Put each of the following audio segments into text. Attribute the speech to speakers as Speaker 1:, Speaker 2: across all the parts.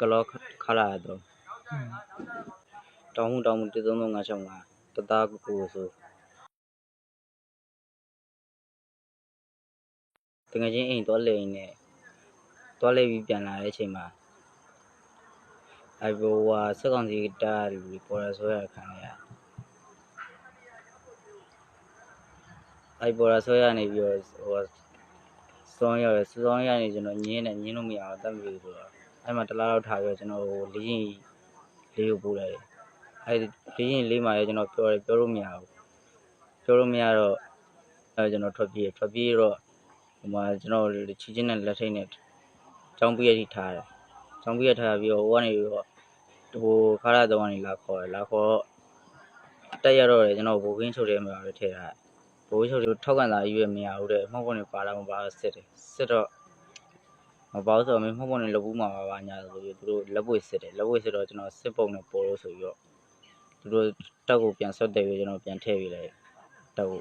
Speaker 1: ကလောခလာတော့
Speaker 2: อืม
Speaker 1: တောင်းမှုတောင်းမှု13355တသားကိုကိုဆိုတကယ်ချင်းအိမ်တော့လေနေတော့လေပြီးပြန်လာတဲ့အချိန်မှာအဲဘောကစက်ကောင်စီတားလူပေါ်ရဆိုရခံရအဲပေါ်ရဆိုရနေပြီးတော့ဟိုစောင်းရတယ်စောင်းရနေကျွန်တော်ညင်းနေညင်းလို့မရအောင်တတ်ပြီဆိုတော့ အဲမှာတလားတော့ထားပြီးတော့ကျွန်တော်လေးရင်လေးကိုပို့လိုက်တယ်အဲဒီပြင်းရင်လေးမှာရကျွန်တော်ပြောတယ်ပြောလို့မရဘူးပြောလို့မရတော့အဲကျွန်တော်ထွက်ပြေးထွက်ပြေးတော့ဟိုမှာကျွန်တော်ချီချင်းနဲ့လက်ထိတ်နဲ့ចောင်းပြည့်ရထိထားတယ်ចောင်းပြည့်ရထားပြီးတော့ဟိုကနေပြီးတော့ဟိုခါရတော့ကနေလာခေါ်တယ်လာခေါ်တက်ရတော့တယ်ကျွန်တော်ဘိုးကင်းချုပ်တယ်မှာပဲထည့်ထားဘိုးချုပ်ထောက်ကန်လာရွေးမရဘူးတဲ့မှောက်ပေါ်နေပါလာမပါစစ်တယ်စစ်တော့ မပေါ့ဆိုတော့မင်းမှောက်ပေါ်နေလက်ဘူးမှာပါပါညာဆိုပြီးသူတို့လက်ပွေစစ်တယ်လက်ပွေစစ်တော့ကျွန်တော်စစ်ပုံနဲ့ပေါ်လို့ဆိုပြီးတော့သူတို့တက်ကိုပြန်ဆွတ်တယ်ပြီးကျွန်တော်ပြန်ထည့်ပေးလိုက်တက်ကို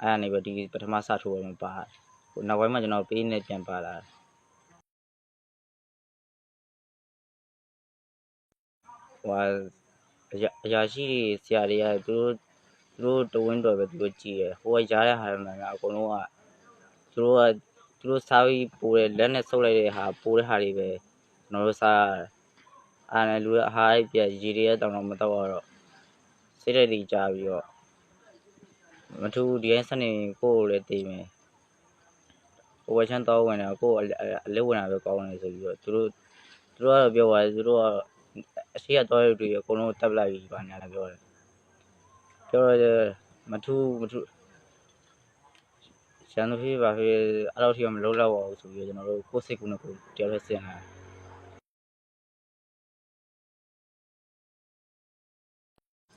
Speaker 1: အဲ့ဒါနေပဲဒီပထမစထိုးရမှာပါဟိုနောက်ပိုင်းမှာကျွန်တော်ပေးနေပြန်ပါလာဟိုအရာအရာရှိတွေဆရာတွေကသူတို့သူတို့တဝင်းတော်ပဲသူတို့ကြည့်ရဟိုကရားတဲ့ဟာမှန်ကအကုန်လုံးကသူတို့ကသူ တို့စားပြီးပိုးတယ်လက်နဲ့ဆုပ်လိုက်တဲ့ဟာပိုးတဲ့ဟာတွေပဲကျွန်တော်တို့စားရတယ်အားနဲ့လူကအဟားပြက်ရေတွေရတောင်တော့မတော့တော့စိတ်ဓာတ်တွေကြာပြီးတော့မထူးဒီတိုင်းစနေကိုယ်ကိုလည်းတည်မယ်ဟိုဝချမ်းတော့ဝင်တာကိုယ်အလေးဝင်တာပဲကောင်းတယ်ဆိုပြီးတော့သူတို့သူတို့ကတော့ပြောပါတယ်သူတို့ကအရှိကတော့ရတွေအကုန်လုံးတက်လိုက်ပြီပါညာလည်းပြောတယ်ပြောတော့မထူးမထူး ရှမ်းသူဖေးပါဖေးအဲ့လိုထိမလုံးတော့ပါဘူးဆိုပြီးတော့ကျွန်တော်တို့ကိုယ်စိတ်ကူးနဲ့ကိုယ်တယောက်တည်းစင်လာတယ်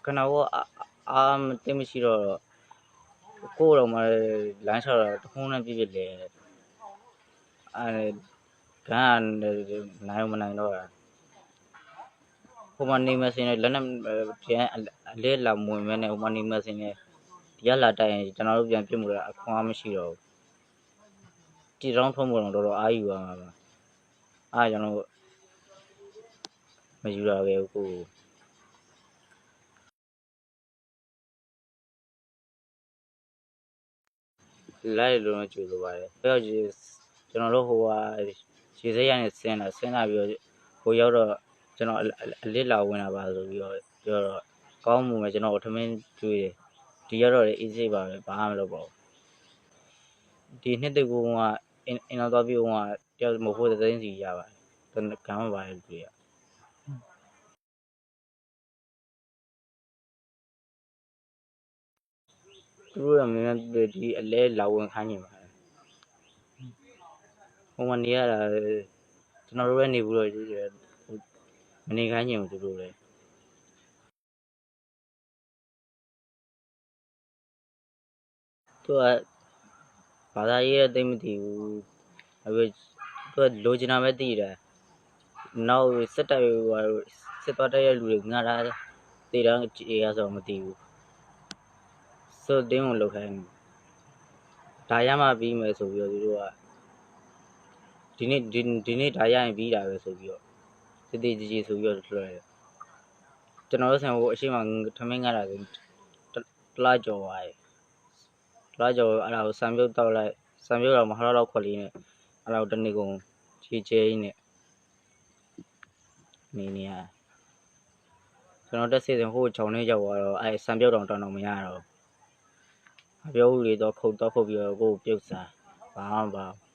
Speaker 1: ခဏတော့အာအာမသိမရှိတော့ကိုယ်တော့မှလမ်းလျှောက်တော့တခုံးနဲ့ပြည့်ပြည့်လေအဲကန်းနိုင်မနိုင်တော့ဟိုမနေမစင်းနဲ့လက်နဲ့ပြန်အလဲလာမဝင်မဲနဲ့ဟိုမနေမစင်းနဲ့ ဒီကလာတိုက်ရင်ကျွန်တော်တို့ပြန်ပြစ်မှုတာအခွင့်အမရှိတော့ဘူးကြည်တောင်းထုံးမှုတော့တော်တော်အားယူပါမှာပါအားကျွန်တော်မယူရခဲ့ဘူးကိုယ်လိုက်လို့တော့ကြိုလိုပါတယ်။ပြီးတော့ကျွန်တော်တို့ဟိုဟာရေစက်ရနေဆင်းလာဆင်းလာပြီးတော့ဟိုရောက်တော့ကျွန်တော်အလစ်လာဝင်လာပါဆိုပြီးတော့ပြောတော့ကောင်းမှုပဲကျွန်တော်ထမင်းကျွေးတယ်။ ဒီရောက်တော့လေအေးစိတ်ပါပဲဘာမှမလုပ်ပါဘူး။ဒီနှစ်တကူကအင်အင်တော်တော့ပြီးဟိုကတယောက်မဟုတ်တဲ့သိန်းစီရပါတယ်။တကမ်းမပါတဲ့လူတွေကသူတို့ကမင်းဒီအလဲလာဝင်ခိုင်းနေပါဟိုမနေရတာကျွန်တော်တို့လည်းနေဘူးတော့မနေခိုင်းချင်ဘူးသူတို့လည်း သူကဘာသာရေးအသိမသိဘူးအခုသူကလိုချင်တာပဲသိတယ်နောက်စစ်တပ်ဟိုစစ်သွားတဲ့လူတွေငါလာတည်တော့ကြေရဆိုမသိဘူးဆိုတင်းကိုလောက်ခိုင်းဒါရမှပြီးမယ်ဆိုပြီးတော့သူတို့ကဒီနေ့ဒီဒီနေ့ဒါရရင်ပြီးတာပဲဆိုပြီးတော့တည်တည်ကြည်ကြည်ဆိုပြီးတော့လွှဲတယ်ကျွန်တော်တို့ဆန်ဟိုအရှိမထမင်းငါတာဆိုတလားကြော်ပါရဲ့ တလားကြော်အဲ့ဒါကိုဆံပြုတ်တောက်လိုက်ဆံပြုတ်တော့မဟာတော့ခွက်လေးနဲ့အဲ့ဒါကိုတနေ့ကုန်ချီချဲကြီးနဲ့နေနေရကျွန်တော်တက်စီစဉ်ဟိုခြုံနေရောက်သွားတော့အဲ့ဆံပြုတ်တော့တောင်းတော့မရတော့အပြောဦးလေးတော့ခုတ်တော့ခုတ်ပြီးတော့ကိုယ်ပြုတ်စားဘာမှမပါဘူး